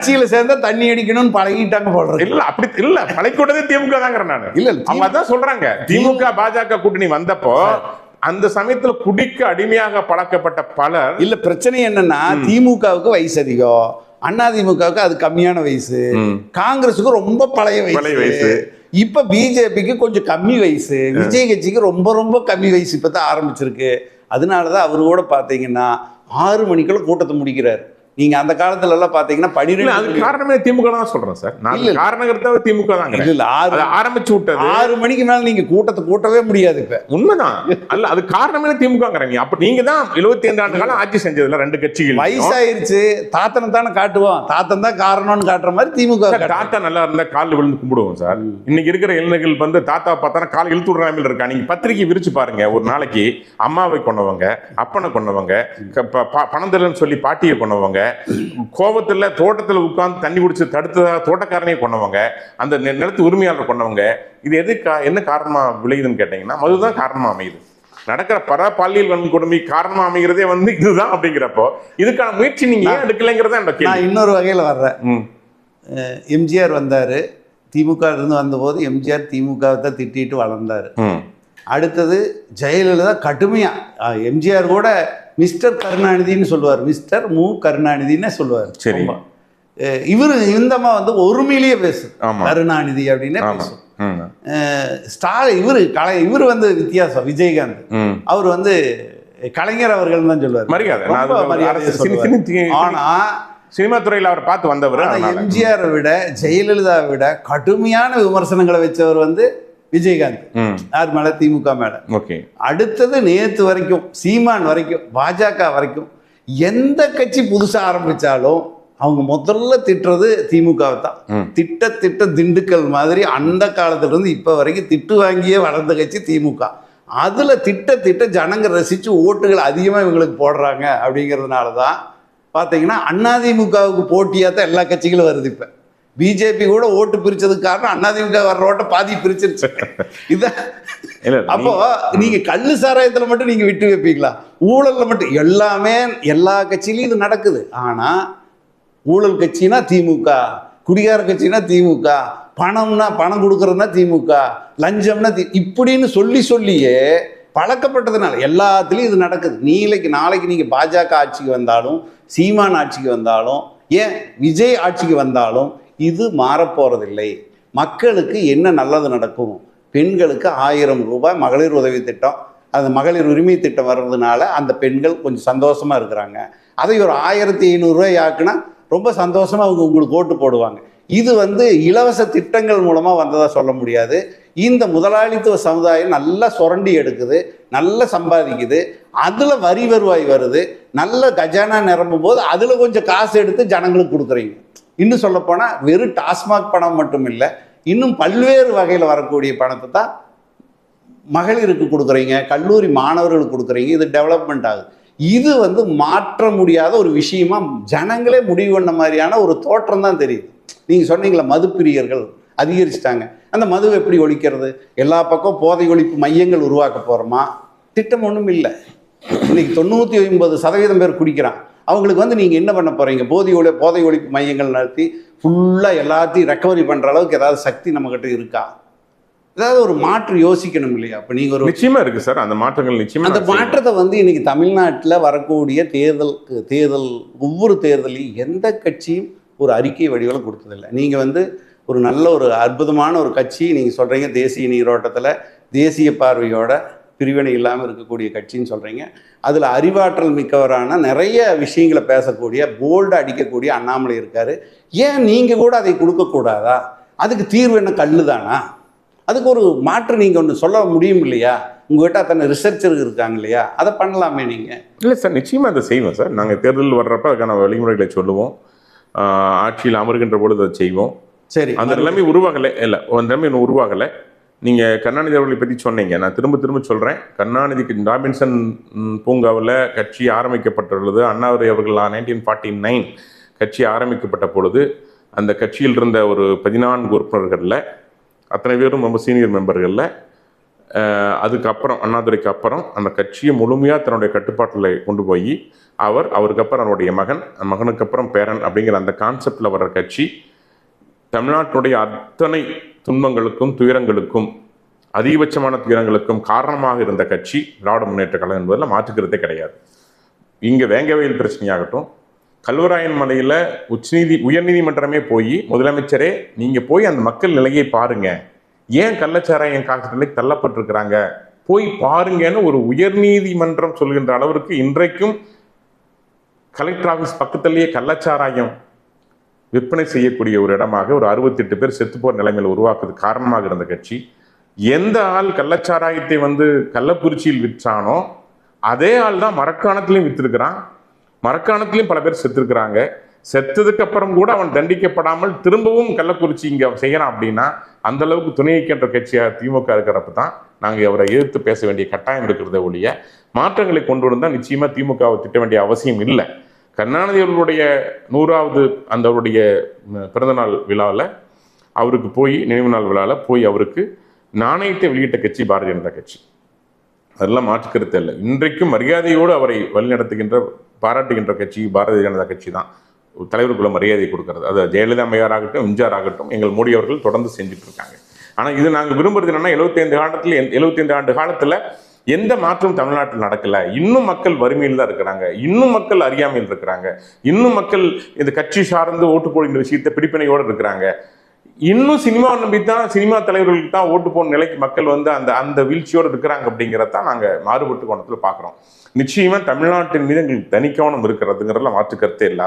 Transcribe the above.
கட்சியில சேர்ந்தா தண்ணி அடிக்கணும்னு பழகிட்டாங்க போடுறது இல்ல அப்படி இல்ல பழைக்கூடதே திமுக தாங்கிறேன் நானு. இல்ல, அவங்க அதான் சொல்றாங்க. திமுக பாஜக கூட்டணி வந்தப்போ அந்த சமயத்துல குடிக்கு அடிமையாக பழக்கப்பட்ட பலர் இல்ல பிரச்சனை என்னன்னா திமுகவுக்கு வயசு அதிகம். அண்ணா திமுகவுக்கு அது கம்மியான வயசு. காங்கிரஸுக்கு ரொம்ப பழைய வயசு. இப்ப பிஜேபிக்கு கொஞ்சம் கம்மி வயசு. விஜய் கட்சிக்கு ரொம்ப ரொம்ப கம்மி வயசு இப்பதான் ஆரம்பிச்சிருக்கு. அதனாலதான் அவரு கூட பாத்தீங்கன்னா ஆறு மணிக்குள்ள கூட்டத்தை முடிக்கிறார். நீங்க அந்த காலத்துல எல்லாம் பாத்தீங்கன்னா அது பனிரெண்டு காரணமே திமுக தான் சொல்றேன் சார். நான். காரணகர்த்தாவே திமுக தாங்க இல்ல இல்ல ஆறு ஆரம்பிச்சு விட்டது. ஆறு மணிக்கு மேல நீங்க கூட்டத்தை கூட்டவே முடியாது இப்ப. உண்மைதான். அல்ல அது காரணமே திமுகங்கிறாங்க அப்ப நீங்க தான் எழுபத்தி ஐந்து ஆண்டு காலம் ஆட்சி செஞ்சதுல ரெண்டு கட்சிகள் வயசாயிருச்சு. தாத்தனை தானே காட்டுவோம். தாத்தன் தான் காரணம்னு காட்டுற மாதிரி திமுக. தாத்தா நல்லா இருந்தா கால் விழுந்து கும்பிடுவோம் சார். இன்னைக்கு இருக்கிற இளைஞர்கள் வந்து தாத்தா பார்த்தா கால் இழுத்து விடுறாமல் இருக்கா? நீங்க பத்திரிக்கை விரிச்சு பாருங்க. ஒரு நாளைக்கு அம்மாவை கொண்டவங்க அப்பனை கொண்டவங்க பணம் சொல்லி பாட்டியை கொண்டவங்க கோபத்துல தோட்டத்துல உட்கார்ந்து தண்ணி குடிச்சு தடுத்ததா தோட்டக்காரனையே கொண்டவங்க அந்த நிலத்து உரிமையாளர் கொண்டவங்க இது எது கா- என்ன காரணமா விளையுதுன்னு கேட்டீங்கன்னா மதுதான் காரணமா அமையுது. நடக்கிற பர பாலியல் வன்கொடுமை காரணமா அமைகிறதே வந்து இதுதான் அப்படிங்கிறப்போ இதுக்கான முயற்சி நீங்க ஏன் எடுக்கலைங்கிறத நான் இன்னொரு வகையில வர்றேன். எம்ஜிஆர் வந்தார். திமுக இருந்து வந்தபோது எம்ஜிஆர் திமுகவை தான் திட்டிட்டு வளர்ந்தார். அடுத்தது ஜெயலலிதா கடுமையாக எம்ஜிஆர் கூட மிஸ்டர் கருணாநிதின்னு சொல்லுவார் மிஸ்டர் மு கருணாநிதின்னு சொல்லுவார் சரி. இவர் இந்தம்மா வந்து ஒருமையிலேயே பேசு ஆமா. கருணாநிதி அப்படின்னு பேசும். ஸ்டாலின் இவர் கலை இவர் வந்து வித்தியாசம் விஜயகாந்த். அவர் வந்து கலைஞர் அவர்கள் தான் சொல்லுவார் மரியாதை ஆனா சினிமா துறையில அவர் பார்த்து வந்தவர். எம்ஜிஆரை விட ஜெயலலிதாவை விட கடுமையான விமர்சனங்களை வச்சவர் வந்து விஜயகாந்த். யார் மேல? திமுக மேல. ஓகே. அடுத்தது நேத்து வரைக்கும் சீமான் வரைக்கும் பாஜக வரைக்கும் எந்த கட்சி புதுசா ஆரம்பிச்சாலும் அவங்க முதல்ல திட்டுறது திமுகவை தான். திட்ட திட்ட திண்டுக்கல் மாதிரி அந்த காலத்துல இருந்து இப்ப வரைக்கும் திட்டு வாங்கியே வளர்ந்த கட்சி திமுக. அதுல திட்ட திட்ட ஜனங்க ரசிச்சு ஓட்டுகள் அதிகமா இவங்களுக்கு போடுறாங்க அப்படிங்கிறதுனால தான் பாத்தீங்கன்னா அதிமுகவுக்கு போட்டியா தான் எல்லா கட்சிகளும் வருது இப்ப. பிஜேபி கூட ஓட்டு பிரிச்சதுக்கு காரணம் அதிமுக வர்ற ஓட்டை பாதி பிரிச்சிருச்சு. இதான் அப்போ நீங்க கள்ளு சாராயத்துல மட்டும் நீங்க விட்டு வைப்பீங்களா? ஊழல்ல மட்டும். எல்லாமே எல்லா கட்சியிலும் இது நடக்குது. ஆனா ஊழல் கட்சினா திமுக குடிகார கட்சினா திமுக பணம்னா பணம் கொடுக்கறதுனா திமுக லஞ்சம்னா தி இப்படின்னு சொல்லி சொல்லியே பழக்கப்பட்டதுனால எல்லாத்துலேயும் இது நடக்குது. நீலைக்கு நாளைக்கு நீங்கள் பாஜக ஆட்சிக்கு வந்தாலும் சீமான் ஆட்சிக்கு வந்தாலும் ஏன் விஜய் ஆட்சிக்கு வந்தாலும் இது மாறப்போகிறதில்லை மக்களுக்கு என்ன நல்லது நடக்கும்? பெண்களுக்கு ஆயிரம் ரூபாய் மகளிர் உதவி திட்டம். அந்த மகளிர் உரிமை திட்டம் வர்றதுனால அந்த பெண்கள் கொஞ்சம் சந்தோஷமா இருக்கிறாங்க. அதை ஒரு ஆயிரத்தி ஐநூறுரூவாய் ஆக்குனா ரொம்ப சந்தோஷமாக அவங்க உங்களுக்கு ஓட்டு போடுவாங்க. இது வந்து இலவச திட்டங்கள் மூலமாக வந்ததாக சொல்ல முடியாது. இந்த முதலாளித்துவ சமுதாயம் நல்லா சுரண்டி எடுக்குது நல்லா சம்பாதிக்குது. அதில் வரி வருவாய் வருது. நல்ல கஜானா நிரம்பும் போது அதில் கொஞ்சம் காசு எடுத்து ஜனங்களுக்கு கொடுக்குறீங்க. இன்னும் சொல்ல வெறும் டாஸ்மாக் பணம் மட்டும் இல்லை இன்னும் பல்வேறு வகையில் வரக்கூடிய பணத்தை தான் மகளிருக்கு கொடுக்குறீங்க கல்லூரி மாணவர்களுக்கு கொடுக்குறீங்க. இது டெவலப்மெண்ட் ஆகுது. இது வந்து மாற்ற முடியாத ஒரு விஷயமா ஜனங்களே முடிவு பண்ண மாதிரியான ஒரு தோற்றம் தான் தெரியுது. நீங்கள் சொன்னீங்களா மதுப்பிரியர்கள் அதிகரிச்சிட்டாங்க. அந்த மதுவை எப்படி ஒழிக்கிறது? எல்லா பக்கம் போதை ஒழிப்பு மையங்கள் உருவாக்க போகிறோமா திட்டம் ஒன்றும் இல்லை. இன்னைக்கு தொண்ணூற்றி ஒன்பது சதவீதம் பேர் குடிக்கிறான் அவங்களுக்கு வந்து நீங்கள் என்ன பண்ண போகிறீங்க போதை ஒளி போதை ஒழிப்பு மையங்கள் நடத்தி ஃபுல்லாக எல்லாத்தையும் ரெக்கவரி பண்ணுற அளவுக்கு ஏதாவது சக்தி நம்மக்கிட்ட இருக்கா? ஏதாவது ஒரு மாற்று யோசிக்கணும் இல்லையா? அப்போ நீங்கள் ஒரு நிச்சயமா இருக்கு சார். அந்த மாற்றங்கள் நிச்சயமா அந்த. மாற்றத்தை வந்து இன்னைக்கு தமிழ்நாட்டில் வரக்கூடிய தேர்தலுக்கு தேர்தல் ஒவ்வொரு தேர்தலையும் எந்த கட்சியும் ஒரு அறிக்கை வடிவில் கொடுத்ததில்லை. நீங்கள் வந்து ஒரு நல்ல ஒரு அற்புதமான ஒரு கட்சி நீங்கள் சொல்கிறீங்க தேசிய நீரோட்டத்தில் தேசிய பார்வையோட பிரிவினை இல்லாமல் இருக்கக்கூடிய கட்சின்னு சொல்கிறீங்க அதில் அறிவாற்றல் மிக்கவரான நிறைய விஷயங்களை பேசக்கூடிய போல்டு அடிக்கக்கூடிய அண்ணாமலை இருக்கார். ஏன் நீங்கள் கூட அதை கொடுக்கக்கூடாதா அதுக்கு தீர்வு என்ன? கல்லு தானா? அதுக்கு ஒரு மாற்று நீங்கள் ஒன்று சொல்ல முடியும் இல்லையா? உங்ககிட்ட அத்தனை ரிசர்ச்சர் இருக்காங்க இல்லையா? அதை பண்ணலாமே நீங்கள் இல்லை சார் நிச்சயமா அதை செய்வோம் சார். நாங்க தேர்தல் வர்றப்ப அதுக்கான வழிமுறைகளை சொல்லுவோம். ஆட்சியில் அமர்கின்ற பொழுது அதை செய்வோம். சரி. அந்த நிலைமை உருவாகலை. இல்லை அந்த நிலைமை இன்னும் உருவாகலை. நீங்கள் கருணாநிதி அவர்களை பற்றி சொன்னீங்க. நான் திரும்ப திரும்ப சொல்கிறேன் கருணாநிதிக்கு ராபின்சன் பூங்காவில் கட்சி ஆரம்பிக்கப்பட்டுள்ளது. அண்ணாதுரை அவர்கள் நைன்டீன் ஃபார்ட்டி நைன் கட்சி ஆரம்பிக்கப்பட்ட பொழுது அந்த கட்சியில் இருந்த ஒரு பதினான்கு உறுப்பினர்களில் அத்தனை பேரும் ரொம்ப சீனியர் மெம்பர்களில் அதுக்கப்புறம் அண்ணாதுரைக்கு அப்புறம் அந்த கட்சியை முழுமையாக தன்னுடைய கட்டுப்பாட்டில் கொண்டு போய் அவர் அவருக்கு அப்புறம் அவருடைய மகன் மகனுக்கு அப்புறம் பேரன் அப்படிங்கிற அந்த கான்செப்டில் வர்ற கட்சி தமிழ்நாட்டினுடைய அத்தனை துன்பங்களுக்கும் துயரங்களுக்கும் அதிகபட்சமான துயரங்களுக்கும் காரணமாக இருந்த கட்சி திராவிட முன்னேற்ற கழகம் என்பதில் மாற்றுக்கிறதே கிடையாது. இங்கே வேங்கவயல் பிரச்சனையாகட்டும் கல்வராயன் மலையில் உச்சநீதி உயர்நீதிமன்றமே போய் முதலமைச்சரே நீங்கள் போய் அந்த மக்கள் நிலையை பாருங்க. ஏன் கள்ளச்சாராயம் காசு நிலைக்கு தள்ளப்பட்டிருக்கிறாங்க? போய் பாருங்கன்னு ஒரு உயர்நீதிமன்றம் சொல்கின்ற அளவிற்கு இன்றைக்கும் கலெக்டர் ஆஃபீஸ் பக்கத்திலேயே கள்ளச்சாராயம் விற்பனை செய்யக்கூடிய ஒரு இடமாக ஒரு அறுபத்தெட்டு பேர் செத்துப்போர் நிலைமையில் உருவாக்குறது காரணமாக இருந்த கட்சி. எந்த ஆள் கள்ளச்சாராயத்தை வந்து கள்ளக்குறிச்சியில் விற்றானோ அதே ஆள் தான் மரக்காணத்திலையும் வித்திருக்கிறான். மரக்காணத்திலையும் பல பேர் செத்துருக்கிறாங்க. செத்ததுக்கு அப்புறம் கூட அவன் தண்டிக்கப்படாமல் திரும்பவும் கள்ளக்குறிச்சி இங்க செய்யறான் அப்படின்னா அந்த அளவுக்கு துணைக்கின்ற கட்சியாக திமுக இருக்கிறப்ப தான் நாங்கள் அவரை எதிர்த்து பேச வேண்டிய கட்டாயம் இருக்கிறத ஒழிய மாற்றங்களை கொண்டு வந்தால் நிச்சயமா திமுகவை திட்ட வேண்டிய அவசியம் இல்லை. கருணாநிதி அவர்களுடைய நூறாவது அந்த அவருடைய பிறந்தநாள் விழாவில் அவருக்கு போய் நினைவு நாள் விழாவில் போய் அவருக்கு நாணயத்தை வெளியிட்ட கட்சி பாரதிய ஜனதா கட்சி. அதெல்லாம் மாற்றுக்கருத்து இல்லை இன்றைக்கும் மரியாதையோடு அவரை வழிநடத்துகின்ற பாராட்டுகின்ற கட்சி பாரதிய ஜனதா கட்சி தான். தலைவருக்குள்ள மரியாதை கொடுக்கறது. அது ஜெயலலிதா அம்மையார் ஆகட்டும் எம்ஜிஆர் ஆகட்டும் எங்கள் மோடி அவர்கள் தொடர்ந்து செஞ்சுட்டு இருக்காங்க. ஆனால் இது நாங்கள் விரும்புறது என்னன்னா எழுபத்தைந்து காலத்தில் எழுபத்தைந்து ஆண்டு காலத்தில் எந்த மாற்றம் தமிழ்நாட்டில் நடக்கல? இன்னும் மக்கள் வறுமையில் தான் இருக்கிறாங்க. இன்னும் மக்கள் அறியாமையில் இருக்கிறாங்க. இன்னும் மக்கள் இந்த கட்சி சார்ந்து ஓட்டு போடுகின்ற விஷயத்தை பிடிப்பினையோடு இருக்கிறாங்க. இன்னும் சினிமா நம்பி தான் சினிமா தலைவர்களுக்கு தான் ஓட்டு போன நிலைக்கு மக்கள் வந்து அந்த அந்த வீழ்ச்சியோடு இருக்கிறாங்க அப்படிங்கிறதான் நாங்கள் மாறுபட்டு கோணத்தில் பார்க்குறோம். நிச்சயமாக தமிழ்நாட்டின் மீது எங்களுக்கு தனி கவனம் இருக்கிறதுங்கிறதுல மாற்று கருத்தே இல்லை